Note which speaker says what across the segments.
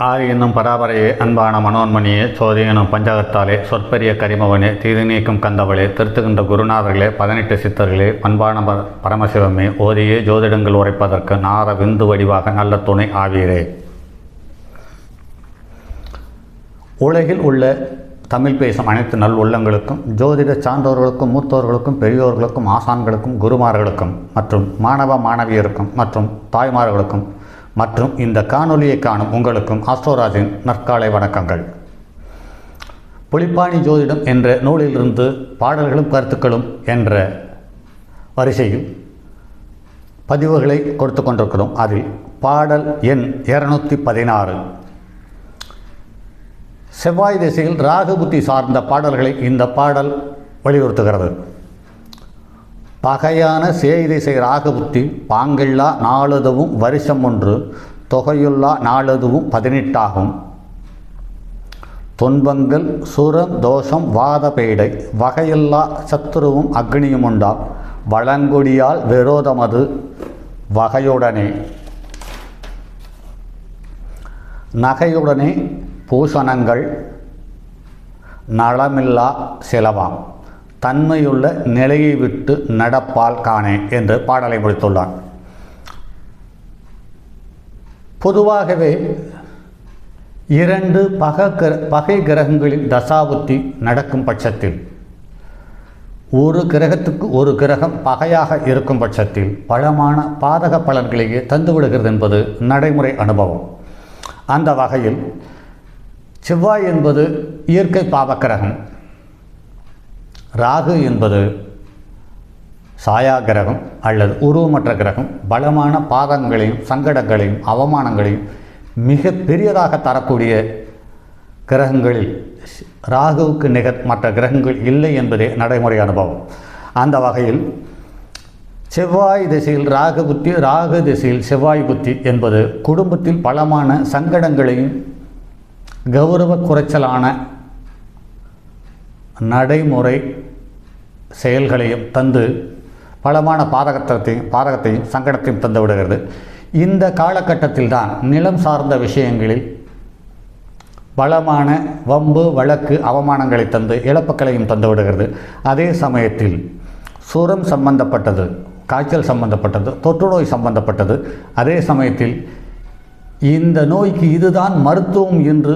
Speaker 1: ஆறு என்னும் பராபரையே அன்பான மனோன்மணியே சோதி எனும் பஞ்சகத்தாலே சொற்பெரிய கரிமவனே தீது நீக்கும் கந்தவளே திருத்துகின்ற குருநாதர்களே பதினெட்டு சித்தர்களே பண்பான ப- பரமசிவமே ஓதியே ஜோதிடங்கள் உரைப்பதற்கு நார விந்து வடிவாக நல்ல துணை ஆவீரே. உலகில் உள்ள தமிழ் பேசும் அனைத்து நல் உள்ளங்களுக்கும் ஜோதிட சான்றோர்களுக்கும் மூத்தோர்களுக்கும் பெரியோர்களுக்கும் ஆசான்களுக்கும் குருமார்களுக்கும் மற்றும் மாணவ மாணவியருக்கும் மற்றும் தாய்மார்களுக்கும் மற்றும் இந்த காணொலியை காணும் உங்களுக்கும் ஆஸ்ட்ரோராஜின் நற்காலை வணக்கங்கள். புலிப்பாணி ஜோதிடம் என்ற நூலிலிருந்து பாடல்களும் கருத்துக்களும் என்ற வரிசையில் பதிவுகளை கொடுத்து கொண்டிருக்கிறோம். அதில் பாடல் எண் இருநூத்தி பதினாறு. செவ்வாய் திசையில் ராகு புத்தி சார்ந்த பாடல்களை இந்த பாடல் வலியுறுத்துகிறது. பகையான சேதிசை ராகபுத்தி ராகு பாங்கில்லா நாளதுவும் வருஷம் ஒன்று தொகையுள்ளா நாளதுவும் பதினெட்டாகும். துன்பங்கள் சுரம் தோஷம் வாத பேடை வகையில்லா சத்துருவும் அக்னியும் உண்டா? வளங்குடியால் விரோதமது வகையுடனே. நகையுடனே பூஷணங்கள் நலமில்லா செலவாம். தன்மையுள்ள நிலையை விட்டு நடப்பால் காணே என்று பாடலை முடித்துள்ளார். பொதுவாகவே இரண்டு பக கிர பகை கிரகங்களின் தசாபுத்தி நடக்கும் பட்சத்தில் ஒரு கிரகத்துக்கு ஒரு கிரகம் பகையாக இருக்கும் பட்சத்தில் பலமான பாதக பலன்களையே தந்துவிடுகிறது என்பது நடைமுறை அனுபவம். அந்த வகையில் செவ்வாய் என்பது இயற்கை பாவக்கிரகம் ராகு என்பது சாயா கிரகம் அல்லது உருவமற்ற கிரகம். பலமான பாதங்களையும் சங்கடங்களையும் அவமானங்களையும் மிக பெரியதாக தரக்கூடிய கிரகங்களில் ராகுவுக்கு நிகர் மற்ற கிரகங்கள் இல்லை என்பதே நடைமுறை அனுபவம். அந்த வகையில் செவ்வாய் திசையில் ராகு புத்தி ராகு திசையில் செவ்வாய் புத்தி என்பது குடும்பத்தில் பலமான சங்கடங்களையும் கௌரவ குறைச்சலான நடைமுறை செயல்களையும் தந்து பலமான பாதகத்தையும் பாதகத்தையும் சங்கடத்தையும் தந்து விடுகிறது. இந்த காலகட்டத்தில் தான் நிலம் சார்ந்த விஷயங்களில் பலமான வம்பு வழக்கு அவமானங்களை தந்து இழப்புக்களையும் தந்து விடுகிறது. அதே சமயத்தில் சுரம் சம்பந்தப்பட்டது காய்ச்சல் சம்பந்தப்பட்டது தொற்றுநோய் சம்பந்தப்பட்டது. அதே சமயத்தில் இந்த நோய்க்கு இதுதான் மருத்துவம் என்று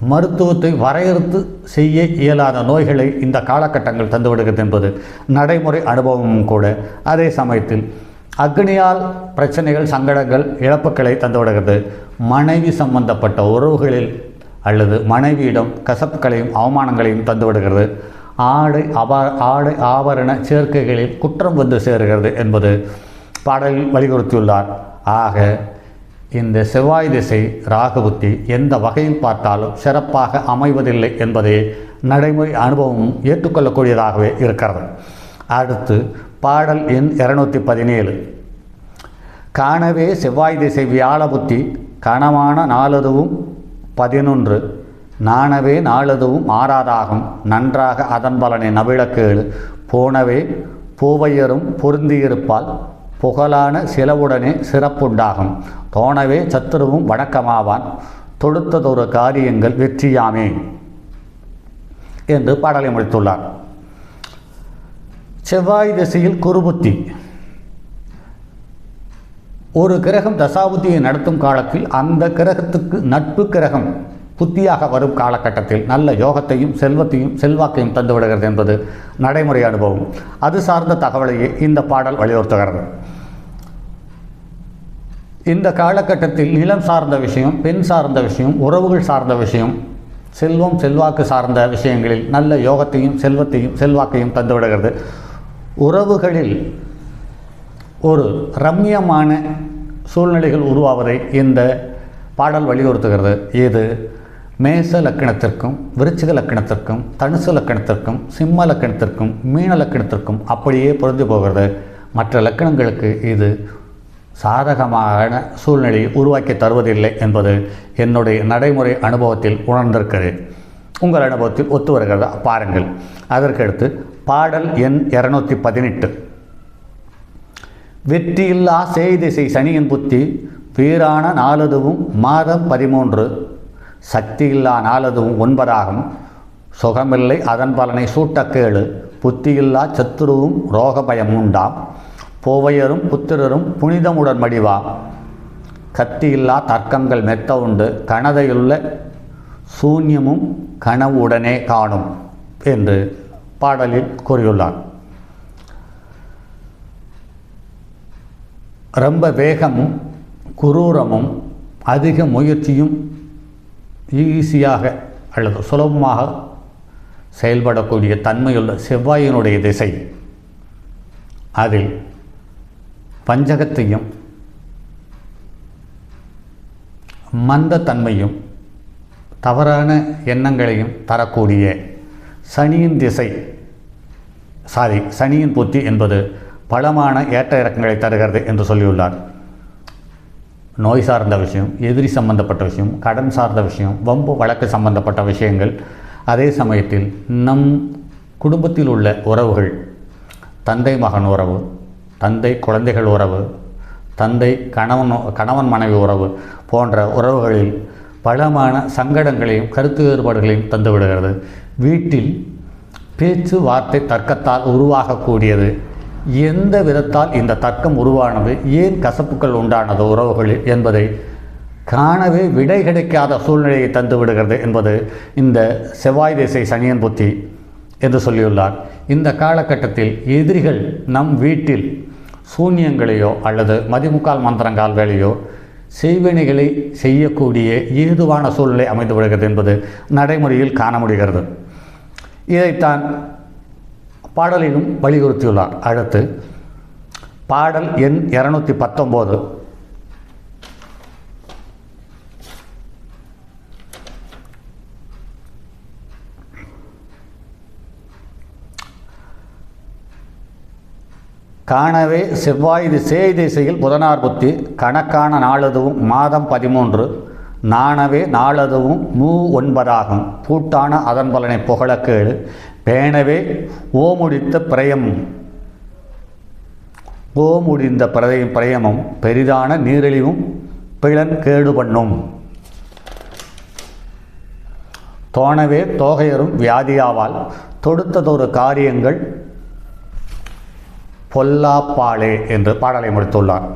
Speaker 1: மருத்துவத்தை வரையறுத்து செய்ய இயலாத நோய்களை இந்த காலகட்டங்கள் தந்துவிடுகிறது என்பது நடைமுறை அனுபவமும் கூட. அதே சமயத்தில் அக்னியால் பிரச்சனைகள் சங்கடங்கள் இழப்புக்களை தந்துவிடுகிறது. மனைவி சம்பந்தப்பட்ட உறவுகளில் அல்லது மனைவியிடம் கசப்புகளையும் அவமானங்களையும் தந்துவிடுகிறது. ஆடை அபா ஆடை ஆபரண சேர்க்கைகளில் குற்றம் வந்து சேருகிறது என்பது பாடலில் வலியுறுத்தியுள்ளார். ஆக இந்த செவ்வாய் திசை ராகுபுத்தி எந்த வகையில் பார்த்தாலும் சிறப்பாக அமைவதில்லை என்பதே நடைமுறை அனுபவமும் ஏற்றுக்கொள்ளக்கூடியதாகவே இருக்கிறது. அடுத்து பாடல் எண் இருநூத்தி பதினேழு. காணவே செவ்வாய் திசை வியாழ புத்தி கனமான நாளதுவும் பதினொன்று. நாணவே நாளதுவும் ஆறாதாகும் நன்றாக அதன் பலனை நவிழக்கேளு போனவே பூவையரும் பொருந்தியிருப்பால் புகழான சிலவுடனே சிறப்புண்டாகும். தோணவே சத்துருவும் வணக்கமாவான். தொடுத்ததொரு காரியங்கள் வெற்றியாமே என்று பாடலை முடித்துள்ளார். செவ்வாய் திசையில் குருபுத்தி. ஒரு கிரகம் தசாபுத்தியை நடத்தும் காலத்தில் அந்த கிரகத்துக்கு நட்பு கிரகம் புத்தியாக வரும் காலகட்டத்தில் நல்ல யோகத்தையும் செல்வத்தையும் செல்வாக்கையும் தந்துவிடுகிறது என்பது நடைமுறை அனுபவம். அது சார்ந்த தகவலையே இந்த பாடல் வலியுறுத்துகிறது. இந்த காலகட்டத்தில் நிலம் சார்ந்த விஷயம் பெண் சார்ந்த விஷயம் உறவுகள் சார்ந்த விஷயம் செல்வம் செல்வாக்கு சார்ந்த விஷயங்களில் நல்ல யோகத்தையும் செல்வத்தையும் செல்வாக்கையும் தந்துவிடுகிறது உறவுகளில் ஒரு ரம்மியமான சூழ்நிலைகள் உருவாவதை இந்த பாடல் வலியுறுத்துகிறது. இது மேச லக்கணத்திற்கும் விருச்சிக லக்கணத்திற்கும் தனுசு லக்கணத்திற்கும் சிம்ம லக்கணத்திற்கும் மீன லக்கணத்திற்கும் அப்படியே பொருந்து போகிறது. மற்ற லக்கணங்களுக்கு இது சாதகமான சூழ்நிலையை உருவாக்கி தருவதில்லை என்பது என்னுடைய நடைமுறை அனுபவத்தில் உணர்ந்திருக்கிறேன் உங்கள் அனுபவத்தில் ஒத்து வருகிறதா? பாருங்கள். அதற்கடுத்து பாடல் எண் இரநூத்தி பதினெட்டு. வெற்றியில்லா செய்திசை சனியின் புத்தி வீரான நாளதுவும் மாதம் பதிமூன்று. சக்தியில்லா நாளதுவும் ஒன்பதாகும். சுகமில்லை அதன் பலனை சூட்டக்கேளு புத்தியில்லா சத்துருவும் ரோகபயம் உண்டாம் போவையரும் புத்திரரும் புனிதமுடன் மடிவாம் கத்தியில்லா தர்க்கங்கள் மெத்த உண்டு. கனதையுள்ள சூன்யமும் கனவுடனே காணும் என்று பாடலில் கூறியுள்ளார். ரொம்ப வேகமும் குரூரமும் அதிக முயற்சியும் ஈஸியாக அல்லது சுலபமாக செயல்படக்கூடிய தன்மையுள்ள செவ்வாயினுடைய திசை. அதில் பஞ்சகத்தையும் மந்தத்தன்மையும் தவறான எண்ணங்களையும் தரக்கூடிய சனியின் திசை சாரி சனியின் புத்தி என்பது பலமான ஏற்ற இறக்கங்களை தருகிறது என்று சொல்லியுள்ளார். நோய் சார்ந்த விஷயம் எதிரி சம்பந்தப்பட்ட விஷயம் கடன் சார்ந்த விஷயம் வம்பு வழக்கு சம்பந்தப்பட்ட விஷயங்கள். அதே சமயத்தில் நம் குடும்பத்தில் உள்ள உறவுகள் தந்தை மகன் உறவு தந்தை குழந்தைகள் உறவு தந்தை கணவன் கணவன் மனைவி உறவு போன்ற உறவுகளில் பலமான சங்கடங்களையும் கருத்து வேறுபாடுகளையும் தந்துவிடுகிறது. வீட்டில் பேச்சு வார்த்தை தர்க்கத்தால் உருவாகக்கூடியது. எந்த விதத்தால் இந்த தர்க்கம் உருவானது? ஏன் கசப்புக்கள் உண்டானது உறவுகளில் என்பதை காணவே விடை கிடைக்காத சூழ்நிலையை தந்து விடுகிறது என்பது இந்த செவ்வாய் திசை சனியன் புத்தி என்று சொல்லியுள்ளார். இந்த காலகட்டத்தில் எதிரிகள் நம் வீட்டில் சூன்யங்களையோ அல்லது மதிமுக்கால் மந்திரங்கால் வேலையோ செய்வினைகளை செய்யக்கூடிய ஏதுவான சூழ்நிலை அமைந்து விடுகிறது என்பது நடைமுறையில் காண முடிகிறது. இதைத்தான் பாடலிலும் வலியுறுத்தியுள்ளார். அடுத்து பாடல் எண் இரநூத்தி பத்தொம்போது. காணவே செவ்வாய் சேய் திசையில் புதனார் புத்தி கணக்கான நாளதுவும் மாதம் பதிமூன்று நாணவே நாளதுவும் மூ ஒன்பதாகும். பூட்டான அதன் பலனை புகழக்கேடு. பேணவே ஓமுடித்த பிரயம். ஓமுடிந்த பிரதயம் பிரயமும் பெரிதான நீரிழிவும் பிளன் கேடு பண்ணும். தோணவே தோகையரும் வியாதியாவால் தொடுத்ததொரு காரியங்கள் பொல்லாப்பாளே என்று பாடலை முடித்துள்ளார்.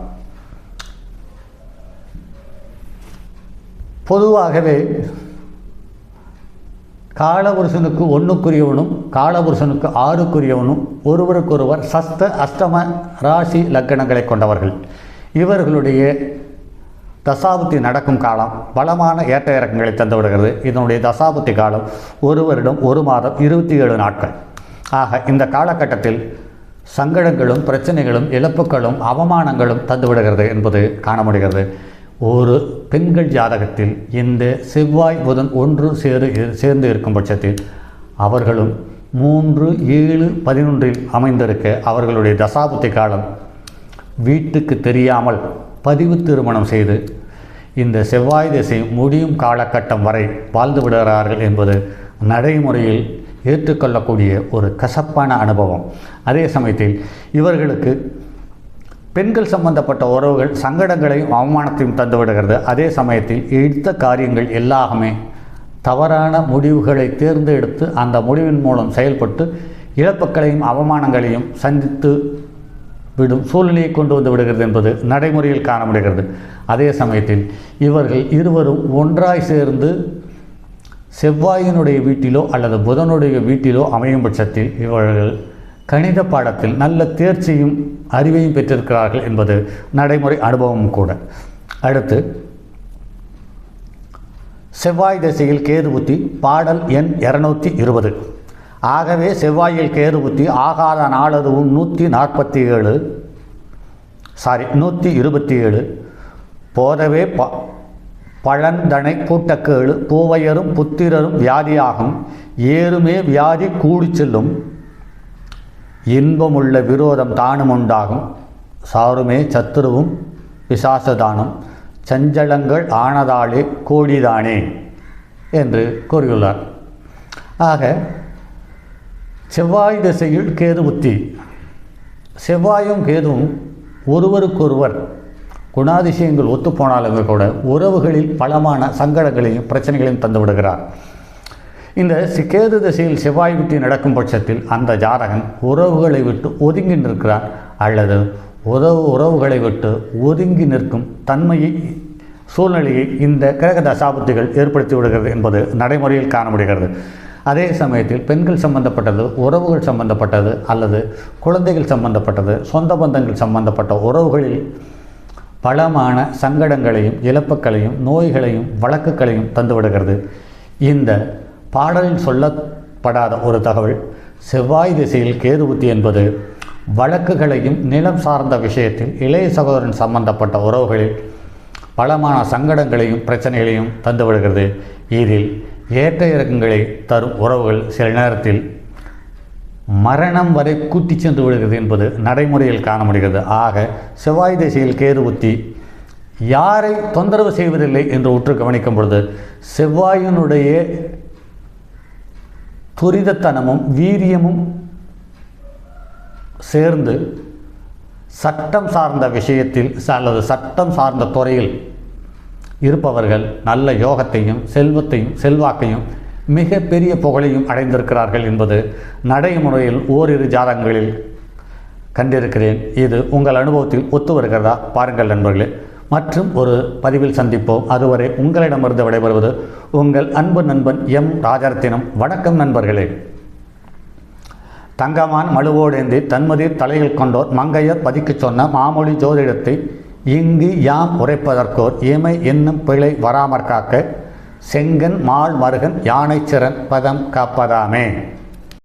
Speaker 1: பொதுவாகவே காலபுருஷனுக்கு ஒன்றுக்குரியவனும் காலபுருஷனுக்கு ஆறுக்குரியவனும் ஒருவருக்கொருவர் சஸ்த அஷ்டம ராசி லக்கணங்களை கொண்டவர்கள். இவர்களுடைய தசாபுத்தி நடக்கும் காலம் பலமான ஏற்ற இறக்கங்களை தந்து விடுகிறது இதனுடைய தசாபுத்தி காலம் ஒரு வருடம் ஒரு மாதம் இருபத்தி ஏழு நாட்கள். ஆக இந்த காலகட்டத்தில் சங்கடங்களும் பிரச்சனைகளும் இழப்புகளும் அவமானங்களும் தந்துவிடுகிறது என்பது காண முடிகிறது. ஒரு பெண்கள் ஜாதகத்தில் இந்த செவ்வாய் புதன் ஒன்று சேரு சேர்ந்து இருக்கும் பட்சத்தில் அவர்களும் மூன்று ஏழு பதினொன்றில் அமைந்திருக்க அவர்களுடைய தசாபுத்தி காலம் வீட்டுக்கு தெரியாமல் பதிவு திருமணம் செய்து இந்த செவ்வாய் திசை முடியும் காலகட்டம் வரை வாழ்ந்து விடுகிறார்கள் என்பது நடைமுறையில் ஏற்றுக்கொள்ளக்கூடிய ஒரு கசப்பான அனுபவம். அதே சமயத்தில் இவர்களுக்கு பெண்கள் சம்பந்தப்பட்ட உறவுகள் சங்கடங்களையும் அவமானத்தையும் தந்துவிடுகிறது அதே சமயத்தில் எடுத்த காரியங்கள் எல்லாமே தவறான முடிவுகளை தேர்ந்தெடுத்து அந்த முடிவின் மூலம் செயல்பட்டு இழப்புக்களையும் அவமானங்களையும் சந்தித்து விடும் சூழ்நிலையை கொண்டு வந்து விடுகிறது என்பது நடைமுறையில் காண முடிகிறது அதே சமயத்தில் இவர்கள் இருவரும் ஒன்றாய் சேர்ந்து செவ்வாயினுடைய வீட்டிலோ அல்லது புதனுடைய வீட்டிலோ அமையும் பட்சத்தில் இவர்கள் கணித பாடத்தில் நல்ல தேர்ச்சியும் அறிவையும் பெற்றிருக்கிறார்கள் என்பது நடைமுறை அனுபவமும் கூட. அடுத்து செவ்வாய் திசையில் கேது புத்தி பாடல் எண் இரநூத்தி இருபது. ஆகவே செவ்வாயில் கேது புத்தி ஆகாத நாளதுவும் நூற்றி நாற்பத்தி ஏழு சாரி நூற்றி இருபத்தி ஏழு போதவே ப பழந்தனை கூட்டக்கேழு பூவையரும் புத்திரரும் வியாதியாகும். ஏறுமே வியாதி கூடி செல்லும். இன்பமுள்ள விரோதம் தானும் உண்டாகும் சாருமே சத்துருவும் விசாசதானம் சஞ்சலங்கள் ஆனதாலே கோடிதானே என்று கூறியுள்ளார். ஆக செவ்வாய் திசையில் கேது புத்தி. செவ்வாயும் கேதுவும் ஒருவருக்கொருவர் குணாதிசயங்கள் ஒத்துப்போனாலுமே கூட உறவுகளில் பலமான சங்கடங்களையும் பிரச்சனைகளையும் தந்து விடுகிறார் இந்த கேது திசையில் செவ்வாய் புத்தி நடக்கும் பட்சத்தில் அந்த ஜாதகன் உறவுகளை விட்டு ஒதுங்கி நிற்கிறார் அல்லது உறவு உறவுகளை விட்டு ஒதுங்கி நிற்கும் தன்மையை சூழ்நிலையை இந்த கிரக தசாபத்துகள் ஏற்படுத்தி விடுகிறது என்பது நடைமுறையில் காண முடிகிறது அதே சமயத்தில் பெண்கள் சம்பந்தப்பட்டது உறவுகள் சம்பந்தப்பட்டது அல்லது குழந்தைகள் சம்பந்தப்பட்டது சொந்த பந்தங்கள் சம்பந்தப்பட்ட உறவுகளில் பலமான சங்கடங்களையும் இழப்புகளையும் நோய்களையும் வழக்குகளையும் தந்துவிடுகிறது. இந்த பாடலில் சொல்லப்படாத ஒரு தகவல் செவ்வாய் திசையில் கேது புத்தி என்பது வழக்குகளையும் நிலம் சார்ந்த விஷயத்தில் இளைய சகோதரன் சம்பந்தப்பட்ட உறவுகளில் பலமான சங்கடங்களையும் பிரச்சனைகளையும் தந்துவிடுகிறது இதில் ஏற்ற இறக்கங்களை தரும் உறவுகள் சில நேரத்தில் மரணம் வரை கூட்டி சென்று விடுகிறது என்பது நடைமுறையில் காண முடிகிறது ஆக செவ்வாய் திசையில் கேது புத்தி யாரை தொந்தரவு செய்வதில்லை என்று உற்று கவனிக்கும் பொழுது செவ்வாயினுடைய துரிதத்தனமும் வீரியமும் சேர்ந்து சட்டம் சார்ந்த விஷயத்தில் அல்லது சட்டம் சார்ந்த துறையில் இருப்பவர்கள் நல்ல யோகத்தையும் செல்வத்தையும் செல்வாக்கையும் மிக பெரிய புகழையும் அடைந்திருக்கிறார்கள் என்பது நடைமுறையில் ஓரிரு ஜாதகங்களில் கண்டிருக்கிறேன். இது உங்கள் அனுபவத்தில் ஒத்து வருகிறதா? பாருங்கள் நண்பர்களே. மற்றும் ஒரு பதிவில் சந்திப்போம். அதுவரை உங்களிடமிருந்து விடைபெறுவது உங்கள் அன்பு நண்பன் எம் ராஜரத்தினம். வணக்கம் நண்பர்களே. தங்கமான் மழுவோடேந்தி தன்மதி தலையில் கொண்டோர் மங்கையர் பதிக்கச் சொன்ன மாமொழி ஜோதிடத்தை இங்கு யாம் உரைப்பதற்கோர் இமை என்னும் பிழை வராமற் காக்க செங்கன் மால் மருகன் யானைச்சிறன் பதம் காப்பதாமே.